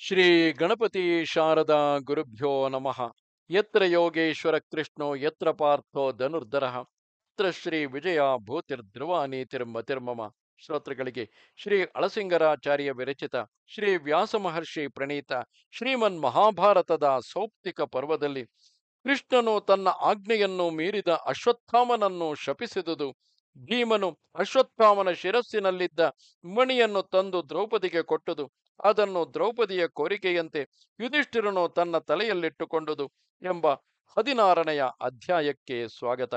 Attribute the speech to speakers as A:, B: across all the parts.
A: ಶ್ರೀ ಗಣಪತಿ ಶಾರದಾ ಗುರುಭ್ಯೋ ನಮಃ. ಯತ್ರ ಯೋಗೇಶ್ವರ ಕೃಷ್ಣೋ, ಯತ್ರ ಪಾರ್ಥೋ ಧನುರ್ಧರ. ಯತ್ರ ಶ್ರೀ ವಿಜಯ ಭೂತಿರ್ಧ್ರುವ ನೀತಿರ್ಮತಿರ್ಮಮ ಶ್ರೋತೃಗಳಿಗೆ ಶ್ರೀ ಅಳಸಿಂಗರಾಚಾರ್ಯ ವಿರಚಿತ ಶ್ರೀ ವ್ಯಾಸ ಮಹರ್ಷಿ ಪ್ರಣೀತ ಶ್ರೀಮನ್ ಮಹಾಭಾರತದ ಸೌಪ್ತಿಕ ಪರ್ವದಲ್ಲಿ ಕೃಷ್ಣನು ತನ್ನ ಆಜ್ಞೆಯನ್ನು ಮೀರಿದ ಅಶ್ವತ್ಥಾಮನನ್ನು ಶಪಿಸಿದುದು. ಭೀಮನು ಅಶ್ವತ್ಥಾಮನ ಶಿರಸ್ಸಿನಲ್ಲಿದ್ದ ಮಣಿಯನ್ನು ತಂದು ದ್ರೌಪದಿಗೆ ಕೊಟ್ಟುದು. ಅದನ್ನು ದ್ರೌಪದಿಯ ಕೋರಿಕೆಯಂತೆ ಯುಧಿಷ್ಠಿರನು ತನ್ನ ತಲೆಯಲ್ಲಿಟ್ಟುಕೊಂಡುದು ಎಂಬ ಹದಿನಾರನೆಯ ಅಧ್ಯಾಯಕ್ಕೆ ಸ್ವಾಗತ.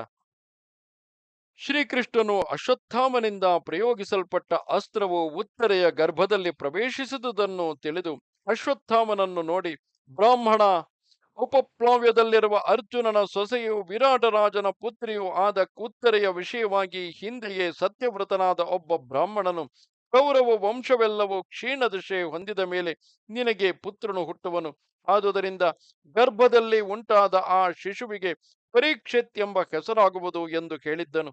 A: ಶ್ರೀಕೃಷ್ಣನು ಅಶ್ವತ್ಥಾಮನಿಂದ ಪ್ರಯೋಗಿಸಲ್ಪಟ್ಟ ಅಸ್ತ್ರವು ಉತ್ತರೆಯ ಗರ್ಭದಲ್ಲಿ ಪ್ರವೇಶಿಸಿದುದನ್ನು ತಿಳಿದು ಅಶ್ವತ್ಥಾಮನನ್ನು ನೋಡಿ, ಬ್ರಾಹ್ಮಣ, ಉಪಪ್ಲಾವ್ಯದಲ್ಲಿರುವ ಅರ್ಜುನನ ಸೊಸೆಯು ವಿರಾಟರಾಜನ ಪುತ್ರಿಯೂ ಆದ ಕೂತ್ತರೆಯ ವಿಷಯವಾಗಿ ಹಿಂದೆಯೇ ಸತ್ಯವ್ರತನಾದ ಒಬ್ಬ ಬ್ರಾಹ್ಮಣನು ಕೌರವ ವಂಶವೆಲ್ಲವೂ ಕ್ಷೀಣದಶೆ ಹೊಂದಿದ ಮೇಲೆ ನಿನಗೆ ಪುತ್ರನು ಹುಟ್ಟುವನು. ಆದುದರಿಂದ ಗರ್ಭದಲ್ಲಿ ಉಂಟಾದ ಆ ಶಿಶುವಿಗೆ ಪರೀಕ್ಷೆತ್ ಎಂಬ ಹೆಸರಾಗುವುದು ಎಂದು ಹೇಳಿದ್ದನು.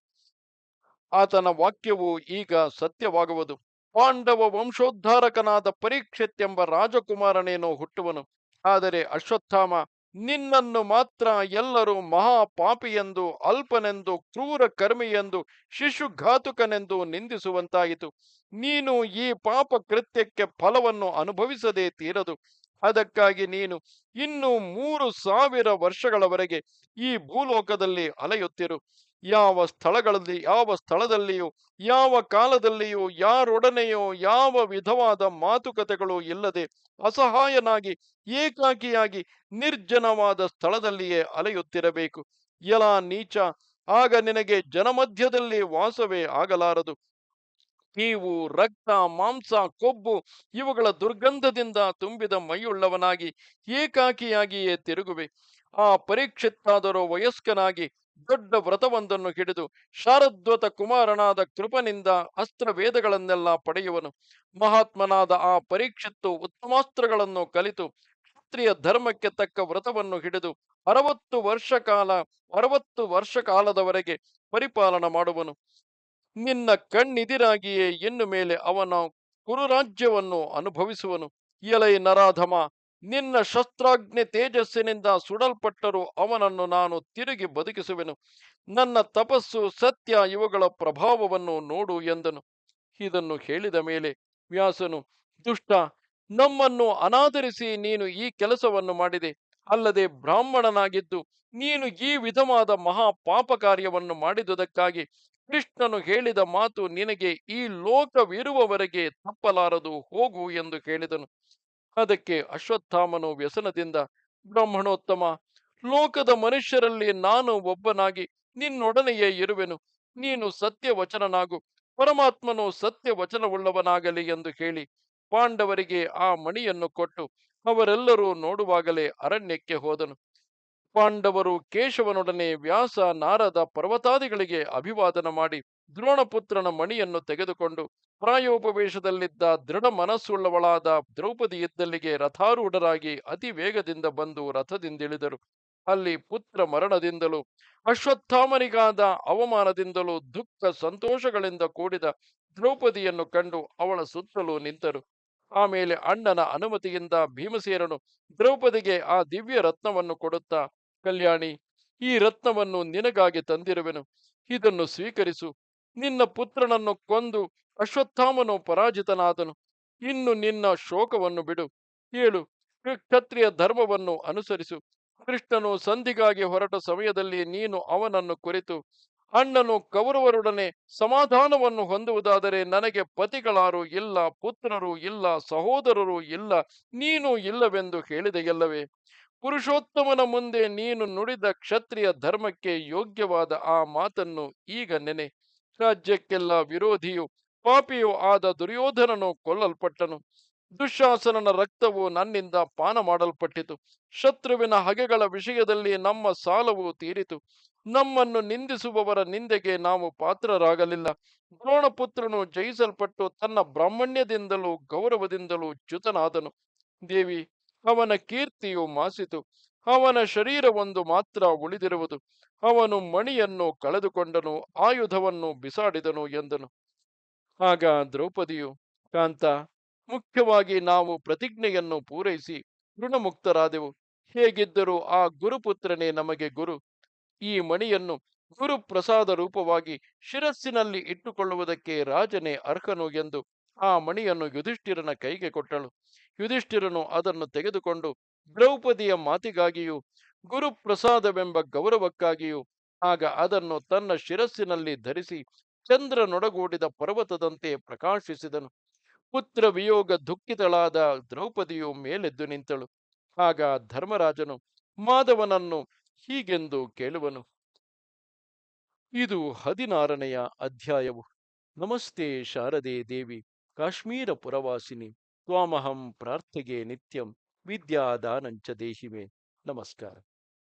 A: ಆತನ ವಾಕ್ಯವು ಈಗ ಸತ್ಯವಾಗುವುದು. ಪಾಂಡವ ವಂಶೋದ್ಧಾರಕನಾದ ಪರೀಕ್ಷೆತ್ ಎಂಬ ರಾಜಕುಮಾರನೇನೋ ಹುಟ್ಟುವನು. ಆದರೆ ಅಶ್ವತ್ಥಾಮ ನಿನ್ನನ್ನು ಮಾತ್ರ ಎಲ್ಲರೂ ಮಹಾಪಾಪಿಯೆಂದು, ಅಲ್ಪನೆಂದು, ಕ್ರೂರ ಕರ್ಮಿಯೆಂದು, ಶಿಶುಘಾತುಕನೆಂದು ನಿಂದಿಸುವಂತಾಯಿತು. ನೀನು ಈ ಪಾಪ ಕೃತ್ಯಕ್ಕೆ ಫಲವನ್ನು ಅನುಭವಿಸದೇ ತೀರದು. ಅದಕ್ಕಾಗಿ ನೀನು ಇನ್ನು ಮೂರು ಸಾವಿರ ವರ್ಷಗಳವರೆಗೆ ಈ ಭೂಲೋಕದಲ್ಲಿ ಅಲೆಯುತ್ತಿರು. ಯಾವ ಸ್ಥಳಗಳಲ್ಲಿ, ಯಾವ ಸ್ಥಳದಲ್ಲಿಯೂ, ಯಾವ ಕಾಲದಲ್ಲಿಯೂ ಯಾರೊಡನೆಯೋ, ಯಾವ ವಿಧವಾದ ಮಾತುಕತೆಗಳು ಇಲ್ಲದೆ ಅಸಹಾಯನಾಗಿ, ಏಕಾಕಿಯಾಗಿ, ನಿರ್ಜನವಾದ ಸ್ಥಳದಲ್ಲಿಯೇ ಅಲೆಯುತ್ತಿರಬೇಕು. ಎಲ ನೀಚ, ಆಗ ನಿನಗೆ ಜನಮಧ್ಯದಲ್ಲಿ ವಾಸವೇ ಆಗಲಾರದು. ನೀವು ರಕ್ತ, ಮಾಂಸ, ಕೊಬ್ಬು ಇವುಗಳ ದುರ್ಗಂಧದಿಂದ ತುಂಬಿದ ಮೈಯುಳ್ಳವನಾಗಿ ಏಕಾಕಿಯಾಗಿಯೇ ತಿರುಗುವೆ. ಆ ಪರೀಕ್ಷಿತ್ತಾದರೂ ವಯಸ್ಕನಾಗಿ ದೊಡ್ಡ ವ್ರತವೊಂದನ್ನು ಹಿಡಿದು ಶಾರದ್ವತ ಕುಮಾರನಾದ ಕೃಪನಿಂದ ಅಸ್ತ್ರವೇದಗಳನ್ನೆಲ್ಲ ಪಡೆಯುವನು. ಮಹಾತ್ಮನಾದ ಆ ಪರೀಕ್ಷಿತ್ತು ಉತ್ತಮಾಸ್ತ್ರಗಳನ್ನು ಕಲಿತು ಕ್ಷತ್ರಿಯ ಧರ್ಮಕ್ಕೆ ತಕ್ಕ ವ್ರತವನ್ನು ಹಿಡಿದು ಅರವತ್ತು ವರ್ಷ ಕಾಲ, ಅರವತ್ತು ವರ್ಷ ಕಾಲದವರೆಗೆ ಪರಿಪಾಲನ ಮಾಡುವನು. ನಿನ್ನ ಕಣ್ಣಿದಿರಾಗಿಯೇ ಇನ್ನು ಮೇಲೆ ಅವನ ಕುರುರಾಜ್ಯವನ್ನು ಅನುಭವಿಸುವನು. ಎಲೈ ನರಾಧಮ, ನಿನ್ನ ಶಸ್ತ್ರಾಗ್ನಿ ತೇಜಸ್ಸಿನಿಂದ ಸುಡಲ್ಪಟ್ಟರೂ ಅವನನ್ನು ನಾನು ತಿರುಗಿ ಬದುಕಿಸುವೆನು. ನನ್ನ ತಪಸ್ಸು ಸತ್ಯ, ಇವುಗಳ ಪ್ರಭಾವವನ್ನು ನೋಡು ಎಂದನು. ಇದನ್ನು ಹೇಳಿದ ಮೇಲೆ ವ್ಯಾಸನು, ದುಷ್ಟ, ನಮ್ಮನ್ನು ಅನಾದರಿಸಿ ನೀನು ಈ ಕೆಲಸವನ್ನು ಮಾಡಿದೆ. ಅಲ್ಲದೆ ಬ್ರಾಹ್ಮಣನಾಗಿದ್ದು ನೀನು ಈ ವಿಧವಾದ ಮಹಾ ಪಾಪ ಕಾರ್ಯವನ್ನು ಮಾಡಿದುದಕ್ಕಾಗಿ ಕೃಷ್ಣನು ಹೇಳಿದ ಮಾತು ನಿನಗೆ ಈ ಲೋಕವಿರುವವರೆಗೆ ತಪ್ಪಲಾರದು, ಹೋಗು ಎಂದು ಹೇಳಿದನು ಅದಕ್ಕೆ ಅಶ್ವತ್ಥಾಮನು ವ್ಯಸನದಿಂದ, ಬ್ರಾಹ್ಮಣೋತ್ತಮ, ಲೋಕದ ಮನುಷ್ಯರಲ್ಲಿ ನಾನು ಒಬ್ಬನಾಗಿ ನಿನ್ನೊಡನೆಯೇ ಇರುವೆನು. ನೀನು ಸತ್ಯವಚನನಾಗು, ಪರಮಾತ್ಮನು ಸತ್ಯವಚನವುಳ್ಳವನಾಗಲಿ ಎಂದು ಹೇಳಿ ಪಾಂಡವರಿಗೆ ಆ ಮಣಿಯನ್ನು ಕೊಟ್ಟು ಅವರೆಲ್ಲರೂ ನೋಡುವಾಗಲೇ ಅರಣ್ಯಕ್ಕೆ ಹೋದನು. ಪಾಂಡವರು ಕೇಶವನೊಡನೆ ವ್ಯಾಸ ನಾರದ ಪರ್ವತಾದಿಗಳಿಗೆ ಅಭಿವಾದನ ಮಾಡಿ ದ್ರೋಣಪುತ್ರನ ಮಣಿಯನ್ನು ತೆಗೆದುಕೊಂಡು ಪ್ರಾಯೋಪವೇಶದಲ್ಲಿದ್ದ ದೃಢ ಮನಸ್ಸುಳ್ಳವಳಾದ ದ್ರೌಪದಿ ಇದ್ದಲ್ಲಿಗೆ ರಥಾರೂಢರಾಗಿ ಅತಿ ವೇಗದಿಂದ ಬಂದು ರಥದಿಂದಿಳಿದರು. ಅಲ್ಲಿ ಪುತ್ರ ಮರಣದಿಂದಲೂ, ಅಶ್ವತ್ಥಾಮನಿಗಾದ ಅವಮಾನದಿಂದಲೂ, ದುಃಖ ಸಂತೋಷಗಳಿಂದ ಕೂಡಿದ ದ್ರೌಪದಿಯನ್ನು ಕಂಡು ಅವಳ ಸುತ್ತಲೂ ನಿಂತರು. ಆಮೇಲೆ ಅಣ್ಣನ ಅನುಮತಿಯಿಂದ ಭೀಮಸೇನನು ದ್ರೌಪದಿಗೆ ಆ ದಿವ್ಯ ರತ್ನವನ್ನು ಕೊಡುತ್ತಾ ಕಲ್ಯಾಣಿ, ಈ ರತ್ನವನ್ನು ನಿನಗಾಗಿ ತಂದಿರುವೆನು. ಇದನ್ನು ಸ್ವೀಕರಿಸು. ನಿನ್ನ ಪುತ್ರನನ್ನು ಕೊಂದು ಅಶ್ವತ್ಥಾಮನು ಪರಾಜಿತನಾದನು. ಇನ್ನು ನಿನ್ನ ಶೋಕವನ್ನು ಬಿಡು. ಹೇಳು ಕ್ಷತ್ರಿಯ ಧರ್ಮವನ್ನು ಅನುಸರಿಸು. ಕೃಷ್ಣನು ಸಂಧಿಗಾಗಿ ಹೊರಟ ಸಮಯದಲ್ಲಿ ನೀನು ಅವನನ್ನು ಕುರಿತು, ಅಣ್ಣನು ಕೌರವರೊಡನೆ ಸಮಾಧಾನವನ್ನು ಹೊಂದುವುದಾದರೆ ನನಗೆ ಪತಿಗಳಾರು ಇಲ್ಲ, ಪುತ್ರರು ಇಲ್ಲ, ಸಹೋದರರು ಇಲ್ಲ, ನೀನು ಇಲ್ಲವೆಂದು ಹೇಳಿದೆಯಲ್ಲವೇ? ಪುರುಷೋತ್ತಮನ ಮುಂದೆ ನೀನು ನುಡಿದ ಕ್ಷತ್ರಿಯ ಧರ್ಮಕ್ಕೆ ಯೋಗ್ಯವಾದ ಆ ಮಾತನ್ನು ಈಗ ನೆನೆ. ರಾಜ್ಯಕ್ಕೆಲ್ಲ ವಿರೋಧಿಯು ಪಾಪಿಯೂ ಆದ ದುರ್ಯೋಧನನು ಕೊಲ್ಲಲ್ಪಟ್ಟನು. ದುಶಾಸನನ ರಕ್ತವು ನನ್ನಿಂದ ಪಾನ ಮಾಡಲ್ಪಟ್ಟಿತು ಶತ್ರುವಿನ ಹಗೆಗಳ ವಿಷಯದಲ್ಲಿ ನಮ್ಮ ಸಾಲವು ತೀರಿತು. ನಮ್ಮನ್ನು ನಿಂದಿಸುವವರ ನಿಂದೆಗೆ ನಾವು ಪಾತ್ರರಾಗಲಿಲ್ಲ. ದ್ರೋಣಪುತ್ರನು ಜಯಿಸಲ್ಪಟ್ಟು ತನ್ನ ಬ್ರಾಹ್ಮಣ್ಯದಿಂದಲೂ ಗೌರವದಿಂದಲೂ ಚ್ಯುತನಾದನು. ದೇವಿ ಅವನ ಕೀರ್ತಿಯು ಮಾಸಿತು. ಅವನ ಶರೀರವೊಂದು ಮಾತ್ರ ಉಳಿದಿರುವುದು. ಅವನು ಮಣಿಯನ್ನು ಕಳೆದುಕೊಂಡನು, ಆಯುಧವನ್ನು ಬಿಸಾಡಿದನು ಎಂದನು. ಆಗ ದ್ರೌಪದಿಯು, ಕಾಂತ, ಮುಖ್ಯವಾಗಿ ನಾವು ಪ್ರತಿಜ್ಞೆಯನ್ನು ಪೂರೈಸಿ ಋಣಮುಕ್ತರಾದೆವು. ಹೇಗಿದ್ದರೂ ಆ ಗುರುಪುತ್ರನೇ ನಮಗೆ ಗುರು. ಈ ಮಣಿಯನ್ನು ಗುರು ಪ್ರಸಾದ ರೂಪವಾಗಿ ಶಿರಸ್ಸಿನಲ್ಲಿ ಇಟ್ಟುಕೊಳ್ಳುವುದಕ್ಕೆ ರಾಜನೇ ಅರ್ಹನು ಎಂದು ಆ ಮಣಿಯನ್ನು ಯುಧಿಷ್ಠಿರನ ಕೈಗೆ ಕೊಟ್ಟಳು. ಯುಧಿಷ್ಠಿರನು ಅದನ್ನು ತೆಗೆದುಕೊಂಡು ದ್ರೌಪದಿಯ ಮಾತಿಗಾಗಿಯೂ, ಗುರುಪ್ರಸಾದವೆಂಬ ಗೌರವಕ್ಕಾಗಿಯೂ, ಆಗ ಅದನ್ನು ತನ್ನ ಶಿರಸ್ಸಿನಲ್ಲಿ ಧರಿಸಿ ಚಂದ್ರನೊಡಗೂಡಿದ ಪರ್ವತದಂತೆ ಪ್ರಕಾಶಿಸಿದನು. ಪುತ್ರ ವಿಯೋಗ ದುಃಖಿತಳಾದ ದ್ರೌಪದಿಯು ಮೇಲೆದ್ದು ನಿಂತಳು. ಆಗ ಧರ್ಮರಾಜನು, ಮಾಧವನನ್ನು ಹೀಗೆಂದು ಕೇಳುವನು? ಇದು ಹದಿನಾರನೆಯ ಅಧ್ಯಾಯವು. ನಮಸ್ತೆ ಶಾರದೆ ದೇವಿ. ಕಾಶ್ಮೀರ ಪುರವಾಸಿನಿ ತ್ವಾಮಹಂ ಪ್ರಾರ್ಥಿಗೆ ನಿತ್ಯಂ ವಿದ್ಯಾದಾನಂಚ ದೇಹಿಮೆ. ನಮಸ್ಕಾರ.